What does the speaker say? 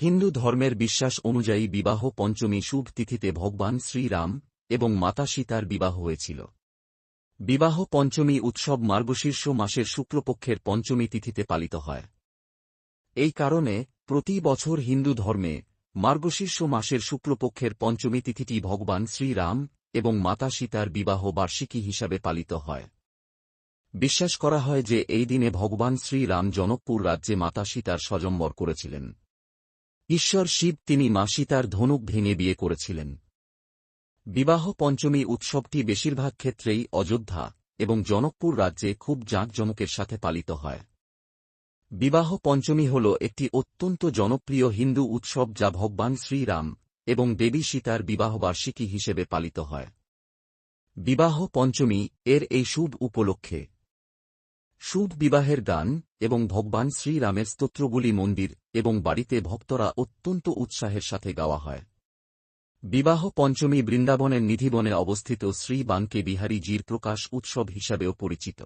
হিন্দু ধর্মের বিশ্বাস অনুযায়ী বিবাহ পঞ্চমী শুভ তিথিতে ভগবান শ্রীরাম এবং মাতা সীতার বিবাহ হয়েছিল। বিবাহ পঞ্চমী উৎসব মার্গশীর্ষ মাসের শুক্লপক্ষের পঞ্চমী তিথিতে পালিত হয়। এই কারণে প্রতি বছর হিন্দু ধর্মে মার্গশীর্ষ মাসের শুক্লপক্ষের পঞ্চমী তিথিটি ভগবান শ্রীরাম এবং মাতা সীতার বিবাহ বার্ষিকী হিসাবে পালিত হয়। বিশ্বাস করা হয় যে এই দিনে ভগবান শ্রীরাম জনকপুর রাজ্যে মাতা সীতার স্বজম্বর করেছিলেন। ঈশ্বর শিব তিনি মা সীতার ধনুক ভেঙে বিয়ে করেছিলেন। বিবাহ পঞ্চমী উৎসবটি বেশিরভাগ ক্ষেত্রেই অযোধ্যা এবং জনকপুর রাজ্যে খুব জাঁকজমকের সাথে পালিত হয়। বিবাহ পঞ্চমী হল একটি অত্যন্ত জনপ্রিয় হিন্দু উৎসব যা ভগবান শ্রীরাম এবং দেবী সীতার বিবাহবার্ষিকী হিসেবে পালিত হয়। বিবাহ পঞ্চমী এর এই শুভ উপলক্ষে শুভ বিবাহের গান এবং ভগবান শ্রীরামের স্তোত্রগুলি মন্দির এবং বাড়িতে ভক্তরা অত্যন্ত উৎসাহের সাথে গাওয়া হয়। বিবাহ পঞ্চমী বৃন্দাবনের নিধিবনে অবস্থিত শ্রী বাঙ্কে বিহারী জির প্রকাশ উৎসব হিসাবেও পরিচিত।